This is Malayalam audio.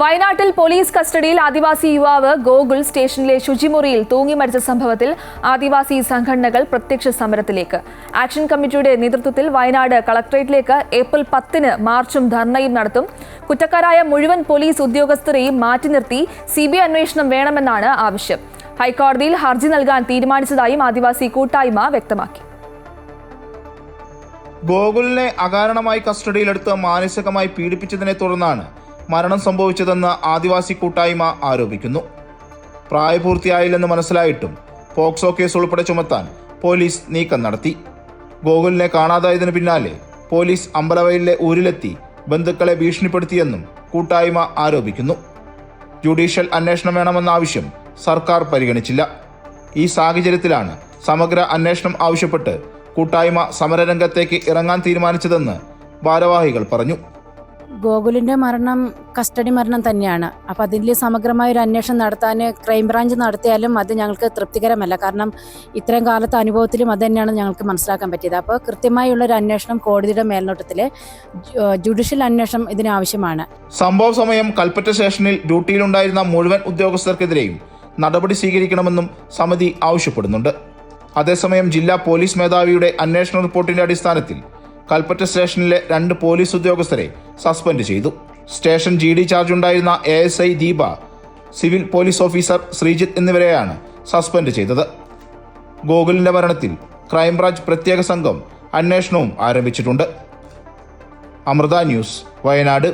വയനാട്ടിൽ പോലീസ് കസ്റ്റഡിയിൽ ആദിവാസി യുവാവ് ഗോകുൽ സ്റ്റേഷനിലെ ശുചിമുറിയിൽ തൂങ്ങി മരിച്ച സംഭവത്തിൽ ആദിവാസി സംഘടനകൾ പ്രത്യക്ഷ സമരത്തിലേക്ക്. ആക്ഷൻ കമ്മിറ്റിയുടെ നേതൃത്വത്തിൽ വയനാട് കളക്ടറേറ്റിലേക്ക് ഏപ്രിൽ പത്തിന് മാർച്ചും ധർണയും നടത്തും. കുറ്റക്കാരായ മുഴുവൻ പോലീസ് ഉദ്യോഗസ്ഥരെയും മാറ്റി നിർത്തി സി ബി ഐ അന്വേഷണം വേണമെന്നാണ് ആവശ്യം. ഹൈക്കോടതിയിൽ ഹർജി നൽകാൻ തീരുമാനിച്ചതായും ആദിവാസി കൂട്ടായ്മ വ്യക്തമാക്കി. ഗോകുലിനെ അകാരണമായി കസ്റ്റഡിയിലെടുത്ത് മാനസികമായി പീഡിപ്പിച്ചതിനെ തുടർന്നാണ് മരണം സംഭവിച്ചതെന്ന് ആദിവാസി കൂട്ടായ്മ ആരോപിക്കുന്നു. പ്രായപൂർത്തിയായില്ലെന്ന് മനസ്സിലായിട്ടും പോക്സോ കേസ് ഉൾപ്പെടെ ചുമത്താൻ പോലീസ് നീക്കം നടത്തി. ഗോകുലിനെ കാണാതായതിനു പിന്നാലെ പോലീസ് അമ്പലവയലിലെ ഊരിലെത്തി ബന്ധുക്കളെ ഭീഷണിപ്പെടുത്തിയെന്നും കൂട്ടായ്മ ആരോപിക്കുന്നു. ജുഡീഷ്യൽ അന്വേഷണം വേണമെന്ന ആവശ്യം സർക്കാർ പരിഗണിച്ചില്ല. ഈ സാഹചര്യത്തിലാണ് സമഗ്ര അന്വേഷണം ആവശ്യപ്പെട്ട് കൂട്ടായ്മ സമരരംഗത്തേക്ക് ഇറങ്ങാൻ തീരുമാനിച്ചതെന്ന് ഭാരവാഹികൾ പറഞ്ഞു. ഗോകുലിന്റെ മരണം കസ്റ്റഡി മരണം തന്നെയാണ്. അപ്പോൾ അതിൽ സമഗ്രമായ ഒരു അന്വേഷണം നടത്താൻ ക്രൈംബ്രാഞ്ച് നടത്തിയാലും അത് ഞങ്ങൾക്ക് തൃപ്തികരമല്ല. കാരണം ഇത്രയും കാലത്തെ അനുഭവത്തിലും അത് തന്നെയാണ് ഞങ്ങൾക്ക് മനസ്സിലാക്കാൻ പറ്റിയത്. അപ്പോൾ കൃത്യമായുള്ള ഒരു അന്വേഷണം കോടതിയുടെ മേൽനോട്ടത്തിൽ ജുഡീഷ്യൽ അന്വേഷണം ഇതിനാവശ്യമാണ് സംഭവ സമയം കൽപ്പറ്റ സ്റ്റേഷനിൽ ഡ്യൂട്ടിയിലുണ്ടായിരുന്ന മുഴുവൻ ഉദ്യോഗസ്ഥർക്കെതിരെയും നടപടി സ്വീകരിക്കണമെന്നും സമിതി ആവശ്യപ്പെടുന്നുണ്ട്. അതേസമയം ജില്ലാ പോലീസ് മേധാവിയുടെ അന്വേഷണ റിപ്പോർട്ടിന്റെ അടിസ്ഥാനത്തിൽ കൽപ്പറ്റ സ്റ്റേഷനിലെ രണ്ട് പോലീസ് ഉദ്യോഗസ്ഥരെ സസ്പെൻഡ് ചെയ്തു. സ്റ്റേഷൻ ജി ഡി ചാർജ് ഉണ്ടായിരുന്ന A S I Deepa civil police officer Sreejith എന്നിവരെയാണ് സസ്പെൻഡ് ചെയ്തത്. ഗോകുലിന്റെ മരണത്തിൽ ക്രൈംബ്രാഞ്ച് പ്രത്യേക സംഘം അന്വേഷണവും ആരംഭിച്ചിട്ടുണ്ട്. അമൃത ന്യൂസ് വയനാട്.